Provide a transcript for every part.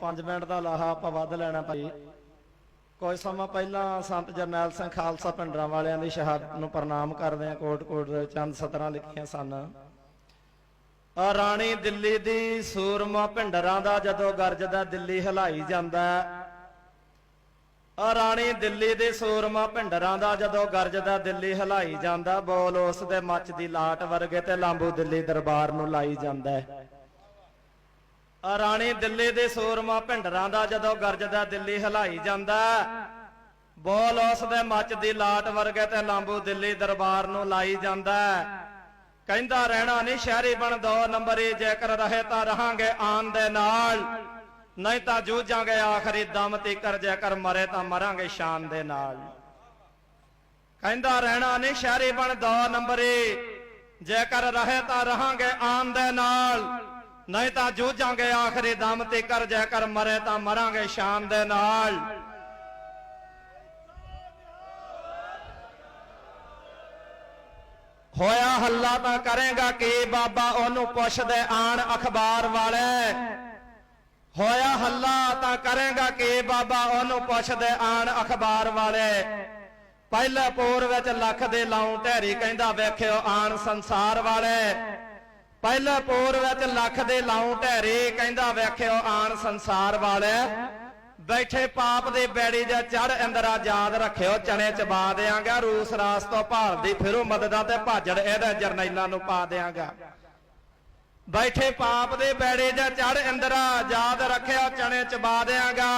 5 minute ਦਾ ਲਾਹਾ ਆਪਾਂ ਵੱਧ ਲੈਣਾ ਭਾਈ। ਕੁਝ ਸਮਾਂ ਪਹਿਲਾਂ ਸੰਤ ਜਰਨੈਲ ਸਿੰਘ ਖਾਲਸਾ ਪਿੰਡਰਾਂ ਵਾਲਿਆਂ ਦੀ ਸ਼ਹਾਦਤ ਨੂੰ ਪ੍ਰਣਾਮ ਕਰਦੇ ਆ ਕੋਟ ਕੋਟ ਚੰਦ ਸਤਰਾਂ ਲਿਖੀਆਂ ਸਨ। ਆ ਰਾਣੀ ਦਿੱਲੀ ਦੀ ਸੂਰਮਾ ਭਿੰਡਰਾਂ ਦਾ ਜਦੋਂ ਗਰਜਦਾ ਦਿੱਲੀ ਹਿਲਾਈ ਜਾਂਦਾ ਆ ਰਾਣੀ ਦਿੱਲੀ ਦੇ ਸੂਰਮਾ ਭਿੰਡਰਾਂ ਦਾ ਜਦੋਂ ਗਰਜਦਾ ਦਿੱਲੀ ਹਿਲਾਈ ਜਾਂਦਾ, ਬੋਲ ਉਸ ਦੇ ਮੱਚ ਦੀ ਲਾਟ ਵਰਗੇ ਤੇ ਲਾਂਬੂ ਦਿੱਲੀ ਦਰਬਾਰ ਨੂੰ ਲਾਈ ਜਾਂਦਾ ਹੈ। ਰਾਣੀ ਦਿੱਲੀ ਦੇ ਸੂਰਮਾ ਭਿੰਡਰਾਂ ਦਾ ਜਦੋਂ ਗਰਜਦਾ ਦਿੱਲੀ ਹਿਲਾਈ ਜਾਂਦਾ, ਬੋਲ ਉਸ ਦੇ ਮੱਚ ਦੀ ਲਾਟ ਵਰਗੇ ਤੇ ਲਾਂਬੂ ਦਿੱਲੀ ਦਰਬਾਰ ਨੂੰ ਲਾਈ ਜਾਂਦਾ। ਕਹਿੰਦਾ, ਰਹਿਣਾ ਨਹੀਂ ਸ਼ਹਿਰੀ ਬਣ, ਦੋ ਨੰਬਰੀ ਜੇਕਰ ਰਹੇ ਤਾਂ ਰਹਾਂਗੇ ਆਨ ਦੇ ਨਾਲ। ਨਹੀਂ ਤਾਂ ਜੂਝਾਂਗੇ ਆਖਰੀ ਦਮ, ਤੀਕਰ ਜੇਕਰ ਮਰੇ ਤਾਂ ਮਰਾਂਗੇ ਸ਼ਾਨ ਦੇ ਨਾਲ। ਕਹਿੰਦਾ, ਰਹਿਣਾ ਨਹੀਂ ਸ਼ਹਿਰੀ ਬਣ, ਦੋ ਨੰਬਰੀ ਜੇਕਰ ਰਹੇ ਤਾਂ ਰਹਾਂਗੇ ਆਨ ਦੇ ਨਾਲ। ਨਹੀਂ ਤਾਂ ਜੂਝਾਂਗੇ ਆਖਰੀ ਦਮ ਤੀਕਰ ਜੇਕਰ ਮਰੇ ਤਾਂ ਮਰਾਂਗੇ ਸ਼ਾਨ ਦੇ ਨਾਲ। ਹੋਇਆ ਹੱਲਾ ਤਾਂ ਕਰੇਗਾ ਕੀ ਬਾਬਾ ਉਹਨੂੰ ਪੁੱਛਦੇ ਆਣ ਅਖਬਾਰ ਵਾਲੇ। ਹੋਇਆ ਹੱਲਾ ਤਾਂ ਕਰੇਗਾ ਕਿ ਬਾਬਾ ਉਹਨੂੰ ਪੁੱਛਦੇ ਆਣ ਅਖਬਾਰ ਵਾਲੇ। ਪਹਿਲੇ ਪੂਰ ਵਿੱਚ ਲੱਖ ਦੇ ਲਾਉਂ ਢੇਰੀ ਕਹਿੰਦਾ ਵੇਖਿਓ ਆਣ ਸੰਸਾਰ ਵਾਲੇ। ਪਹਿਲੇ ਪੋਰ ਵਿੱਚ ਲੱਖ ਦੇ ਲਾਉਂ ਢੈਰੇ ਕਹਿੰਦਾ ਵੇਖਿਓ ਆਣ ਸੰਸਾਰ ਵਾਲੇ। ਬੈਠੇ ਪਾਪ ਦੇ ਬੈੜੀ ਜਾਂ ਚੜ ਅੰਦਰਾ ਯਾਦ ਰੱਖਿਓ, ਚਣੇ ਚਬਾ ਦਿਆਂਗਾ, ਰੂਸ ਰਾਸ ਤੋਂ ਭਾਲਦੀ ਫਿਰੋ, ਮਦਦਾਂ ਤੇ ਭਾਜੜ ਇਹਦੇ ਜਰਨੈਲਾਂ ਨੂੰ ਪਾ ਦਿਆਂਗਾ। ਬੈਠੇ ਪਾਪ ਦੇ ਬੈੜੇ ਜਾਂ ਚੜ ਅੰਦਰਾ ਯਾਦ ਰੱਖਿਓ, ਚਣੇ ਚਬਾ ਦਿਆਂਗਾ।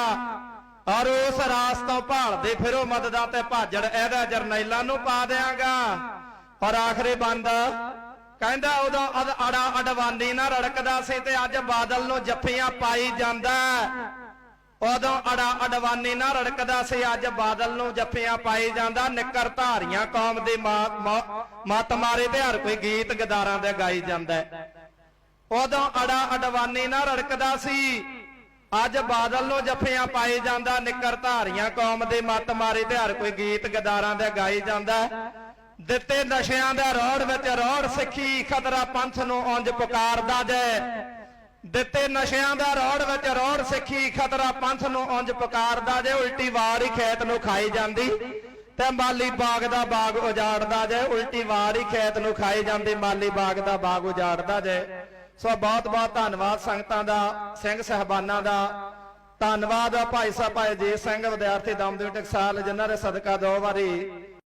ਔਰ ਉਸ ਰਾਸ ਤੋਂ ਭਾਲਦੇ ਫਿਰੋ, ਮਦਦਾਂ ਤੇ ਭਾਜੜ ਇਹਦਾ ਜਰਨੈਲਾਂ ਨੂੰ ਪਾ ਦਿਆਂਗਾ। ਪਰ ਆਖਰੀ ਬੰਦ ਕਹਿੰਦਾ ਉਦੋਂ ਅਦ- ਅੜਾ ਅਡਵਾਨੀ ਨਾ ਰੜਕਦਾ ਸੀ ਤੇ ਅੱਜ ਬਾਦਲ ਨੂੰ ਜੱਫੀਆਂ ਪਾਈ ਜਾਂਦਾ। ਉਦੋਂ ਅੜਾ ਅਡਵਾਨੀ ਨਾ ਰੜਕਦਾ ਸੀ, ਅੱਜ ਬਾਦਲ ਨੂੰ ਜੱਫੀਆਂ ਪਾਈ ਜਾਂਦਾ। ਨਿੱਕਰ ਧਾਰੀਆਂ ਕੌਮ ਦੀ ਮਾ- ਮੱਤ ਮਾਰੇ ਤੇ ਹਰ ਕੋਈ ਗੀਤ ਗਦਾਰਾਂ ਦੇ ਗਾਈ ਜਾਂਦਾ। ਉਦੋਂ ਅੜਾ ਅਡਵਾਨੀ ਨਾ ਰੜਕਦਾ ਸੀ, ਅੱਜ ਬਾਦਲ ਨੂੰ ਜੱਫੀਆਂ ਪਾਈ ਜਾਂਦਾ। ਨਿੱਕਰ ਧਾਰੀਆਂ ਕੌਮ ਦੀ ਮੱਤ ਮਾਰੀ ਤੇ ਹਰ ਕੋਈ ਗੀਤ ਗਦਾਰਾਂ ਦੇ ਗਾਈ ਜਾਂਦਾ। ਦਿੱਤੇ ਨਸ਼ਿਆਂ ਦਾ ਰੋੜ ਵਿੱਚ ਰੋੜ ਸਿੱਖੀ, ਖਤਰਾ ਪੰਥ ਨੂੰ ਉਂਝ ਪੁਕਾਰਦਾ ਜੇ। ਦਿੱਤੇ ਨਸ਼ਿਆਂ ਦਾ ਰੋੜ ਵਿੱਚ ਰੋੜ ਸਿੱਖੀ, ਖਤਰਾ ਪੰਥ ਨੂੰ ਉਂਝ ਪੁਕਾਰਦਾ ਜੇ। ਉਲਟੀ ਵਾਰ ਹੀ ਖੇਤ ਨੂੰ ਖਾਈ ਜਾਂਦੀ ਤੇ ਮਾਲੀ ਬਾਗ ਦਾ ਬਾਗ ਉਜਾੜਦਾ ਜੇ। ਉਲਟੀ ਵਾਰ ਹੀ ਖੇਤ ਨੂੰ ਖਾਈ ਜਾਂਦੀ, ਮਾਲੀ ਬਾਗ ਦਾ ਬਾਗ ਉਜਾੜਦਾ ਜੇ। ਸੋ ਬਹੁਤ ਬਹੁਤ ਧੰਨਵਾਦ ਸੰਗਤਾਂ ਦਾ, ਸਿੰਘ ਸਹਿਬਾਨਾਂ ਦਾ। ਧੰਨਵਾਦ ਭਾਈ ਸਾਹਿਬ, ਭਾਈ ਜੀ, ਸਿੰਘ ਵਿਦਿਆਰਥੀ ਦਮਦਮੀ ਟਕਸਾਲ ਜਿਨ੍ਹਾਂ ਦੇ ਸਦਕਾ ਦੋ ਵਾਰੀ